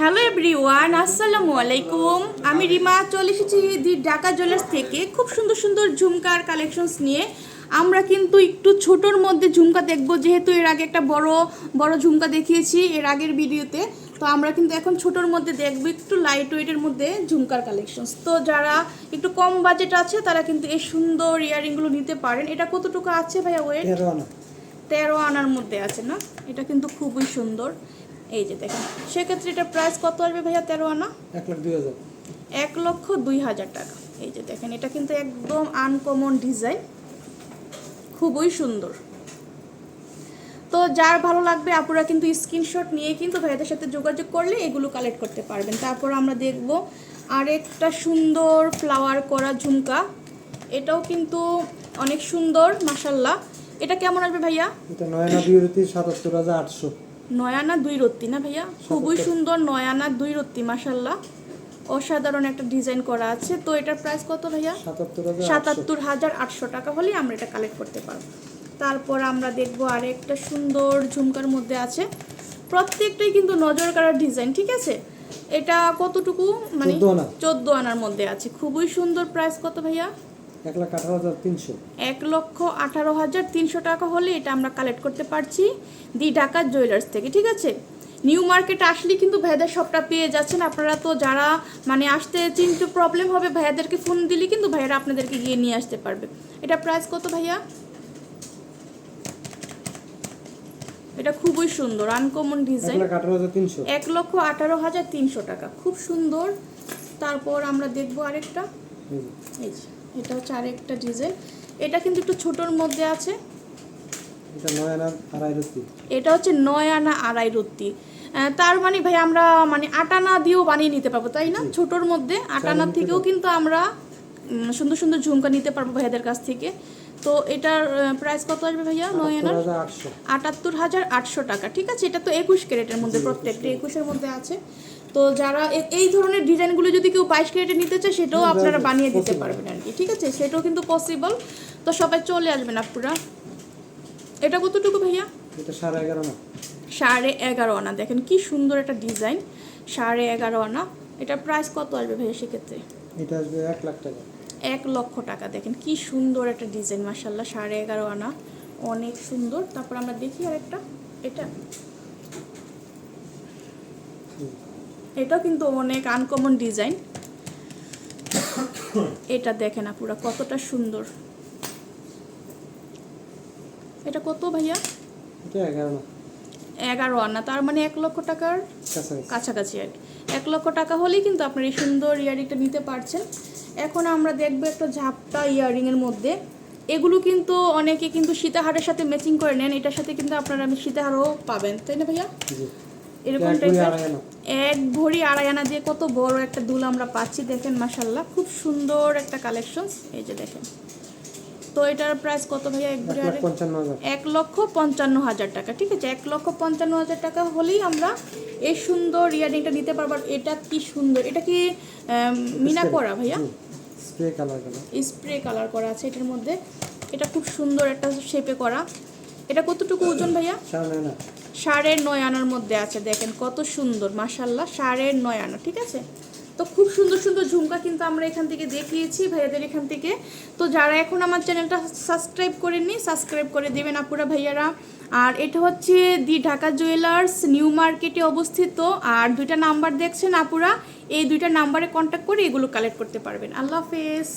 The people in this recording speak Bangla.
হ্যালো এভরিওয়ান আসসালামু আলাইকুম। আমি রিমা চলে এসেছি দি ঢাকা জুয়েলার্স থেকে। খুব সুন্দর সুন্দর ঝুমকার কালেকশনস নিয়ে। আমরা কিন্তু একটু ছোটোর মধ্যে ঝুমকা দেখব যেহেতু এর আগে একটা বড় বড় ঝুমকা দেখিয়েছি এর আগের ভিডিওতে। তো আমরা কিন্তু এখন ছোটোর মধ্যে দেখব একটু লাইট ওয়েটের মধ্যে ঝুমকার কালেকশনস তো যারা একটু কম বাজেট আছে তারা কিন্তু এই সুন্দর ইয়ারিংগুলো নিতে পারেন। এটা কতটুকু আছে ভাইয়া ওয়েট তেরো তেরো আনার মধ্যে আছে না? এটা কিন্তু খুবই সুন্দর। এই যে দেখেন সেক্ষেত্রে এটা প্রাইস কত আসবে ভাইয়া তেরো আনা? এক লাখ দুই হাজার। এক লক্ষ দুই হাজার টাকা। এই যে দেখেন এটা কিন্তু একদম আনকমন ডিজাইন খুবই সুন্দর। তো যার ভালো লাগবে আপুরা কিন্তু স্ক্রিনশট নিয়ে কিন্তু ভাইয়াদের সাথে যোগাযোগ করলে এগুলো কালেক্ট করতে পারবেন। তারপর আমরা দেখব আরেকটা সুন্দর ফ্লাওয়ার করা ঝুমকা। এটাও কিন্তু অনেক সুন্দর মাসাল্লাহ এটা কেমন আসবে ভাইয়া? এটা নয় সাতাত্তর হাজার আটশো। নয়ানা দুই রত্তি না ভাইয়া? খুবই। সুন্দর নয়ানা দুই রত্তি মাসাল্লাহ অসাধারণ একটা ডিজাইন করা আছে। তো এটার প্রাইস কত ভাইয়া? সাতাত্তর হাজার আটশো। টাকা হলেই আমরা এটা কালেক্ট করতে পারব। তারপর আমরা দেখব আরেকটা সুন্দর ঝুমকার মধ্যে আছে। প্রত্যেকটাই কিন্তু নজর কাড়ার ডিজাইন ঠিক আছে? এটা কতটুকু? মানে চোদ্দ আনার মধ্যে আছে। খুবই সুন্দর প্রাইস কত ভাইয়া? এক লাখ আঠারো হাজার তিনশো। এক লক্ষ আঠারো হাজার তিনশো টাকা হলে এটা আমরা কালেক্ট করতে পারছি দি ঢাকা জুয়েলার্স থেকে ঠিক আছে? নিউ মার্কেট আসলে কিন্তু ভাইয়াদের সবটা পেয়ে যাচ্ছেন। আপনারা তো যারা মানে আসতে চিন্তা প্রবলেম হবে ভাইয়াদেরকে ফোন দিলে কিন্তু ভাইয়ারা আপনাদেরকে গিয়ে নিয়ে আসতে পারবে। এটা প্রাইস কত ভাইয়া? এটা খুবই সুন্দর আনকমন ডিজাইন এক লক্ষ আঠারো হাজার তিনশো টাকা খুব সুন্দর। তারপর আমরা দেখব আরেকটা। এই যে, এটা হচ্ছে আরেকটা ডিজাইন। এটা কিন্তু একটু ছোটোর মধ্যে আছে। এটা নয় আনা আড়াই রুটি এটা হচ্ছে নয় আনা আড়াই রত্তি। তার মানে ভাই আমরা মানে আটানা দিয়েও বানিয়ে নিতে পারব তাই না? ছোটোর মধ্যে আটানা থেকেও কিন্তু আমরা সুন্দর সুন্দর ঝুমকা নিতে পারব ভাইয়াদের কাছ থেকে। তো এটার প্রাইস কত আসবে ভাইয়া নয় আনার আটাত্তর হাজার আটশো টাকা। ঠিক আছে এটা তো একুশ ক্যারেটের মধ্যে প্রত্যেকটা। একুশের মধ্যে আছে। তো যারা এই ধরনের ডিজাইনগুলো যদি কেউ বাইশ ক্যারেটে নিতে চায় সেটাও আপনারা বানিয়ে দিতে পারবেন আর কি ঠিক আছে? সেটাও কিন্তু পসিবল তো সবাই চলে আসবেন আপনারা এটা কতটুকু ভাইয়া? এটা সাড়ে এগারো না সাড়ে এগারো আনা। দেখেন কি সুন্দর একটা ডিজাইন। সাড়ে এগারো আনা। এটা প্রাইস কত আসবে ভাইয়া সেক্ষেত্রে? এটা আসবে এক লাখ টাকা। এক লক্ষ টাকা। দেখেন কি সুন্দর একটা ডিজাইন মাসাল্লাহ সাড়ে এগারো আনা। অনেক সুন্দর। তারপর আমরা দেখি আর একটা এটা এটাও কিন্তু অনেক আনকমন ডিজাইন এটা দেখেন আপুরা কতটা সুন্দর। এটা কত ভাইয়া? এগারো আনা তার মানে এক লক্ষ টাকার কাছাকাছি। আর এক লক্ষ টাকা হলেই কিন্তু আপনার এই সুন্দর ইয়ারিংটা নিতে পারছেন। এখন আমরা দেখব একটা ঝাপটা ইয়ারিংয়ের মধ্যে। এগুলো কিন্তু অনেকে কিন্তু সীতাহারের সাথে ম্যাচিং করে নেন এটার সাথে কিন্তু আপনারা সীতাহারও পাবেন। তাই না ভাইয়া? এরকম এক ভরি টাইপের আড়াই আনা। এক ভরি আড়াই আনা দিয়ে কত বড় একটা দুল আমরা পাচ্ছি দেখেন মাসাল্লাহ খুব সুন্দর একটা কালেকশন এই যে দেখেন। তো এটার প্রাইস কত ভাইয়া এক ভরি এক লক্ষ পঞ্চান্ন হাজার টাকা ঠিক আছে? এক লক্ষ পঞ্চান্ন হাজার টাকা হলেই আমরা এই সুন্দর ইয়ারিংটা নিতে পারব। এটা কি সুন্দর এটা কি মিনা করা ভাইয়া? স্প্রে কালার স্প্রে কালার করা আছে এটার মধ্যে। এটা খুব সুন্দর একটা শেপে করা। এটা কতটুকু ওজন ভাইয়া? সাড়ে নয়। আনার মধ্যে আছে দেখেন কত সুন্দর মাসাল্লাহ সাড়ে নয় আনা ঠিক আছে? তো খুব সুন্দর সুন্দর ঝুমকা কিন্তু আমরা এখান থেকে দেখিয়েছি ভাইয়াদের এখান থেকে। তো যারা এখন আমার চ্যানেলটা সাবস্ক্রাইব করেননি সাবস্ক্রাইব করে দেবেন আপুরা ভাইয়ারা। আর এটা হচ্ছে দি ঢাকা জুয়েলার্স নিউ মার্কেটে অবস্থিত। আর দুইটা নাম্বার দেখছেন আপুরা এই দুইটা নাম্বারে কন্ট্যাক্ট করে এগুলো কালেক্ট করতে পারবেন। আল্লাহ হাফেজ।